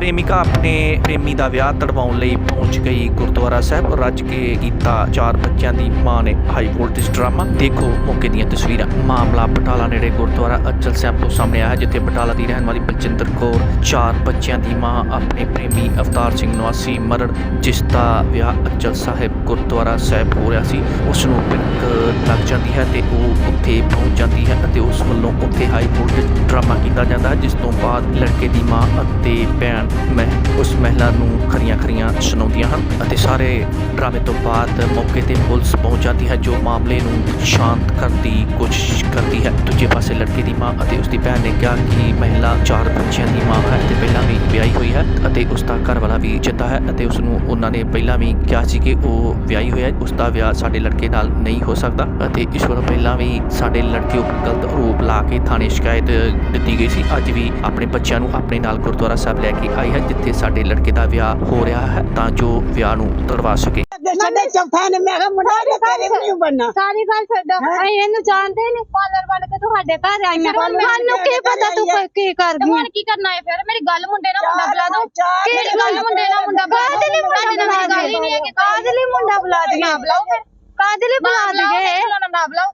ਪ੍ਰੇਮਿਕਾ ਆਪਣੇ ਪ੍ਰੇਮੀ ਦਾ ਵਿਆਹ ਤੜਵਾਉਣ ਲਈ ਪਹੁੰਚ ਗਈ ਗੁਰਦੁਆਰਾ ਸਾਹਿਬ ਰੱਜ ਕੇ ਕੀਤਾ ਚਾਰ ਬੱਚਿਆਂ ਦੀ ਮਾਂ ਨੇ ਹਾਈ ਵੋਲਟੇਜ ਡਰਾਮਾ। ਦੇਖੋ ਮੌਕੇ ਦੀਆਂ ਤਸਵੀਰਾਂ। ਮਾਮਲਾ ਬਟਾਲਾ ਨੇੜੇ ਗੁਰਦੁਆਰਾ ਅਚਲ ਸਾਹਿਬ ਤੋਂ ਸਾਹਮਣੇ ਆਇਆ, ਜਿੱਥੇ ਬਟਾਲਾ ਦੀ ਰਹਿਣ ਵਾਲੀ ਬਲਜਿੰਦਰ ਕੌਰ ਚਾਰ ਬੱਚਿਆਂ ਦੀ ਮਾਂ ਆਪਣੇ ਪ੍ਰੇਮੀ ਅਵਤਾਰ ਸਿੰਘ ਨਿਵਾਸੀ ਮਰੜ ਜਿਸ ਦਾ ਵਿਆਹ ਅਚਲ ਸਾਹਿਬ ਗੁਰਦੁਆਰਾ ਸਾਹਿਬ ਹੋ ਰਿਹਾ ਸੀ। ਉਸ ਨੂੰ ਪਿੰਕ ਲੱਗ ਜਾਂਦੀ ਹੈ ਤੇ ਉਹ ਉੱਥੇ ਪਹੁੰਚ ਜਾਂਦੀ ਹੈ ਅਤੇ ਉਸ ਵੱਲੋਂ ਉੱਥੇ ਹਾਈ ਵੋਲਟੇਜ ਡਰਾਮਾ ਕੀਤਾ ਜਾਂਦਾ ਹੈ, ਜਿਸ ਤੋਂ ਬਾਅਦ ਲੜਕੇ ਦੀ ਮਾਂ ਅਤੇ ਭੈਣ ਮੈਂ ਉਸ ਮਹਿਲਾ ਨੂੰ ਖਰੀਆਂ ਖਰੀਆਂ ਸੁਣਾਉਂਦੀਆਂ ਹਨ ਅਤੇ ਸਾਰੇ ਡਰਾਮੇ ਤੋਂ ਬਾਅਦ ਮੌਕੇ ਤੇ ਪੁਲਿਸ ਪਹੁੰਚ ਜਾਂਦੀ ਹੈ, ਜੋ ਮਾਮਲੇ ਨੂੰ ਸ਼ਾਂਤ ਕਰਨ ਦੀ ਕੋਸ਼ਿਸ਼ ਕਰਦੀ ਹੈ। ਦੂਜੇ ਪਾਸੇ ਲੜਕੇ ਦੀ ਮਾਂ ਅਤੇ ਉਸ ਦੀ ਭੈਣ ਨੇ ਕਿਹਾ ਕਿ ਮਹਿਲਾ ਚਾਰ ਬੱਚਿਆਂ ਦੀ ਮਾਂ ਹੈ ਤੇ ਪਹਿਲਾਂ ਵੀ ਵਿਆਹੀ ਹੋਈ ਹੈ ਅਤੇ ਉਸ ਦਾ ਘਰ ਵਾਲਾ ਵੀ ਜਿੱਤਾ ਹੈ ਅਤੇ ਉਸ ਨੂੰ ਉਹਨਾਂ ਨੇ ਪਹਿਲਾਂ ਵੀ ਕਿਹਾ ਸੀ ਕਿ ਉਹ ਵਿਆਹੀ ਹੋਈ ਹੈ। ਉਸ ਦਾ ਵਿਆਹ ਸਾਡੇ ਲੜਕੇ ਨਾਲ ਨਹੀਂ ਹੋ ਸਕਦਾ ਅਤੇ ਇਸ ਵੱਲੋਂ ਪਹਿਲਾਂ ਵੀ ਸਾਡੇ ਲੜਕੇ ਉੱਪਰ ਗਲਤ ਆਰੋਪ ਲਾ ਕੇ ਥਾਣੇ ਸ਼ਿਕਾਇਤ ਦਿੱਤੀ ਗਈ ਸੀ। ਅੱਜ ਵੀ ਆਪਣੇ ਬੱਚਿਆਂ ਨੂੰ ਆਪਣੇ ਨਾਲ ਗੁਰਦੁਆਰਾ ਸਾਹਿਬ ਲੈ ਕੇ ਆਈ ਹੈ ਜਿੱਥੇ ਸਾਡੇ ਲੜਕੇ ਦਾ ਵਿਆਹ ਹੋ ਰਿਹਾ ਹੈ ਤਾਂ ਜੋ ਵਿਆਹ ਨੂੰ ਤੁੜਵਾ ਸਕੇ। ਸਾਡੇ ਚੌਥਾ ਨੇ ਮੈਂ ਕਿਹਾ ਮੁੰਡਾ ਤੇ ਤੇਰੇ ਵੀ ਨਹੀਂ ਬਣਨਾ। ਸਾਰੀ ਗੱਲ ਛੱਡੋ। ਅਸੀਂ ਇਹਨੂੰ ਜਾਣਦੇ ਨਹੀਂ। ਪਾਰਲਰ ਬਣ ਕੇ ਤੁਹਾਡੇ ਘਰ ਆਈਆਂ ਸਾਨੂੰ ਕੀ ਪਤਾ ਤੂੰ ਕੀ ਕਰਦੀ ਹੁਣ ਕੀ ਕਰਨਾ ਹੈ ਫਿਰ? ਮੇਰੀ ਗੱਲ ਮੁੰਡੇ ਨਾਲ ਮੁੰਡਾ ਬੁਲਾ ਦੋ। ਕਿਹੜੀ ਗੱਲ ਮੁੰਡੇ ਨਾਲ ਮੁੰਡਾ ਬੁਲਾ ਕਾਹਦੇ ਲਈ ਮੁੰਡਾ ਬੁਲਾ ਗੱਲ ਹੀ ਨਹੀਂ ਹੈ? ਕਿ ਕਾਹਦੇ ਲਈ ਮੁੰਡਾ ਬੁਲਾ ਨਾ ਦਈਏ ਬੁਲਾਓ ਫਿਰ ਕਾਹਦੇ ਲਈ ਬੁਲਾ ਨਹੀਂ ਨਾ ਬੁਲਾਓ।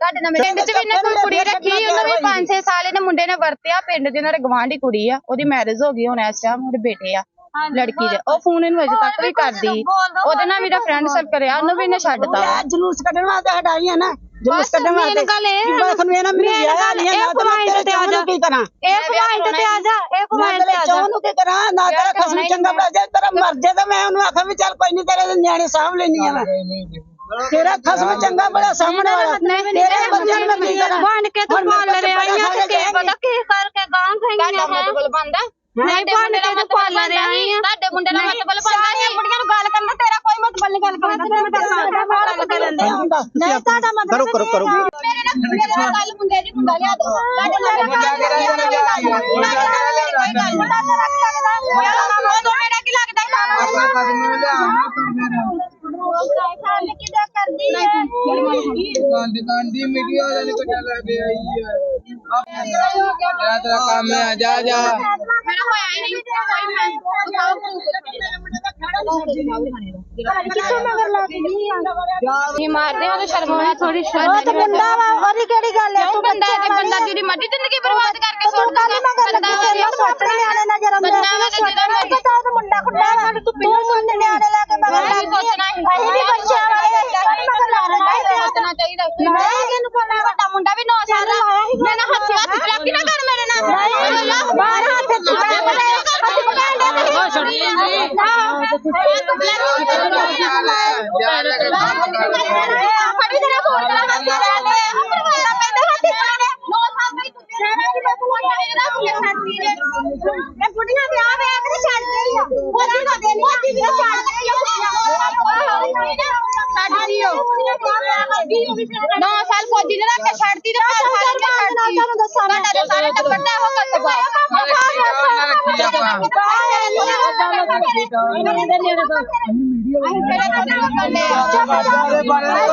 ਤੁਹਾਡੇ ਨਾਲ ਪਿੰਡ ਚ ਵੀ ਇਹਨੇ ਕੋਈ ਕੁੜੀ ਰੱਖੀ ਉਹਨਾਂ ਦੇ 5-6 ਸਾਲ ਮੁੰਡੇ ਨੇ ਵਰਤਿਆ ਪਿੰਡ ਦੇ ਉਹਨਾਂ ਦੇ ਗਵਾਂਢੀ ਕੁੜੀ ਆ ਉਹਦੀ ਮੈਰਿਜ ਹੋ ਗਈ ਹੁਣ ਇਸ ਟਾਈਮ ਉਹਦੇ ਬੇਟੇ ਆ ਲੜਕੀ ਦੇ। ਉਹ ਫੋਨ ਇਹਨੂੰ ਅਜੇ ਤੱਕ ਵੀ ਕਰਦੀ। ਉਹਦੇ ਨਾਲ ਮੇਰਾ ਫਰੈਂਡ ਸਰਕਲ ਆ ਉਹਨੂੰ ਵੀ ਇਹਨੇ ਛੱਡਤਾ। ਜਲੂਸ ਕੱਢਣ ਵਾਸਤੇ ਹਟਾਈਆਂ ਨਾ ਜਲੂਸ ਕੱਢਣ ਵਾਸਤੇ। ਗੱਲ ਇਹ ਬਸ ਨੂੰ ਇਹਨਾਂ ਵਿਆਹ ਗੱਲ ਨਹੀਂ ਨਾ ਤਾਂ ਮੈਂ ਤੇ ਆ ਜਾ। ਕੀ ਕਰਾਂ? ਇਹ ਪੁਆਇੰਟ ਤੇ ਆ ਜਾ ਇਹ ਪੁਆਇੰਟ ਤੇ ਆ ਜਾ। ਨੂੰ ਕੀ ਕਰਾਂ ਨਾ ਤੇਰਾ ਖਸਮ ਚੰਗਾ ਬਣਾ ਜੇ ਤੇਰਾ ਮਰ ਜੇ ਤਾਂ ਮੈਂ ਉਹਨੂੰ ਆਖਾਂ ਵੀ ਚੱਲ ਕੋਈ ਨਹੀਂ ਤੇਰੇ ਨਿਆਣੇ ਸਾਂਭ ਲੈਣੀ ਆ ਮੈਂ। ਤੇਰਾ ਖਸਮ ਚੰਗਾ ਬੜਾ ਸਾਹਮਣੇ ਵਾਲਾ। ਤੇਰੇ ਬੱਚਿਆਂ ਨੂੰ ਮੈਂ ਕੀ ਕਰਾਂ? ਬਣ ਕੇ ਤੂੰ ਹੁਣ ਮੇਰੇ ਪਾਰਲਰ ਬੱਚੇ ਆਈਆਂ ਤੇ ਬੜੇ ਕੀ ਪਤਾ ਕੀ ਕਰਕੇ ਗਾਂ ਤੁਹਾਡਾ ਮਤਲਬ ਬੰਦਾ। ਨਹੀਂ ਬਣ ਕੇ ਤੂੰ ਪਾਰਲਰ ਆਈਆਂ ਤੁਹਾਡੇ ਮੁੰਡੇ ਨਾਲ ਮਤਲਬ ਬੰਦਾ ਹੈ ਕੁੜੀਆਂ ਨੂੰ ਗੱਲ ਕਰਨਾ ਤੇਰਾ ਕੋਈ ਮਤਲਬ ਨਹੀਂ ਗੱਲ ਕਰਨਾ। ਮੈਂ ਗੱਲ ਕਰਨ ਦੇ ਨਹੀਂ ਤੁਹਾਡਾ ਮਤਲਬ ਕਰੋ ਕਰੋ ਕਰੋ। ਮੇਰੇ ਨਾਲ ਮੇਰੇ ਨਾਲ ਗੱਲ ਮੁੰਡੇ ਦੀ ਮੁੰਡਾ ਲਿਆ ਦੋ। ਤੁਹਾਡੇ ਨਾਲ ਮੇਰਾ ਕੀ ਲੱਗਦਾ ਆਪਣਾ ਕਦਮ ਨੂੰ ਲਿਆ ਕਿਦਾਂ ਕਰਦੀ ਹੈ ਗਾਂਦੀ ਗਾਂਦੀ ਮੀਡੀਆ ਵਾਲੇ ਨੂੰ ਕੱਢ ਲੈ ਕੇ ਆਈ ਹੈ ਤੇਰਾ ਤੇਰਾ ਕੰਮ ਹੈ ਜਾ ਜਾ ਮੇਰਾ ਹੋਇਆ ਹੀ ਨਹੀਂ ਕੋਈ ਮੈਂ ਕਿੱਥੋਂ ਮਗਰ ਲੱਗਦੀ ਨਹੀਂ ਮਾਰਦੇ ਉਹ ਤਾਂ ਸ਼ਰਮਾਉਣਾ ਥੋੜੀ ਉਹ ਤਾਂ ਬੰਦਾ ਵਾ ਉਹਦੀ ਕਿਹੜੀ ਗੱਲ ਹੈ ਕਿਉਂ ਬੰਦਾ ਤੇ ਬੰਦਾ ਜਿਹੜੀ ਮਰਜ਼ੀ ਜ਼ਿੰਦਗੀ ਬਰਬਾਦ ਕਰਕੇ ਤੂੰ ਸੁੱਟ ਕਾਲੀ ਮਗਰ ਲੱਗੀ ਤੇਰੀ ਉਹ ਸੋਚ ਨਿਆਣੇ ਨਾ ਜਰਮ ਬੰਦਾ ਵਾ ਤੇ ਜਿਹੜਾ ਮਰਜ਼ੀ ਪਤਾ ਉਹ ਮੁੰਡਾ ਖੁੱਡਾ ਵਾ ਤੂੰ ਮੁੰਡੇ ਨਿਆਣੇ ਲੈ ਕੇ ਮਗਰ ਮੈਂ ਲੱਗੀ ਸੋਚਣਾ ਹੀ ਅਸੀਂ ਵੀ ਬੱਚਿਆਂ ਵਾਲੇ ਅਸੀਂ ਮਗਰ ਲਾ ਰਹੇ ਸੋਚਣਾ ਚਾਹੀਦਾ ਮੈਂ ਇਹਨੂੰ ਪਤਾ ਵੱਡਾ ਮੁੰਡਾ ਵੀ 9 ਸਾਲ ਦਾ ਮੈਂ ਨਾ ਹੱਥ ਹੱਥ ਚਲਾਕੀ ਨਾ ਕਰ ਮੇਰੇ ਨਾਲ ਬਾਹਰ ਹੱਥ ਚੁੱਕਿਆ ਬਲੇ ਹੱਥ ਪਕਾਂਡੇ ਤੇ ਉਹ ਛੱਡੀ ਜੀ ਜਾ ਲੈ ਕੇ ਫੜੀ ਤੇਰਾ ਫੋਨ ਕਰਾ ਹੱਥ ਲੈ ਲੈ ਪਰਵਾਲਾ ਪੈਂਦੇ ਹੱਥ ਪਾਣੇ 9 ਸਾਲ ਦੀ ਤੂੰ ਰਹਿਣਾ ਨਹੀਂ ਬਸ ਉਹ ਜਿਹੜੇ ਨਾ ਤੂੰ ਛੱਡਦੀ ਨੇ ਇਹ ਬੁੱਢੀਆਂ ਦੇ ਆਵੇ ਅਗਲੇ ਛੱਡ ਗਈ ਆ ਮੋਦੀ ਦਾ ਦੇ ਮੋਦੀ ਵੀ ਛੱਡ ਗਈ ਆ ਛੱਡਦੀ ਹੋ 9 ਸਾਲ ਫੌਜੀ ਨੇ ਰੱਖ ਕੇ ਛੱਡਦੀ ਤੇ 5 ਸਾਲ ਕੇ ਤੁਹਾਨੂੰ ਦੱਸਾਂ ਮੈਂ ਤੁਹਾਡੇ ਸਾਰੇ ਟੱਬਰ ਦਾ ਉਹ ਕਰ ਸਕਦਾ ਮੀਡੀਆ ਵਾਲੇ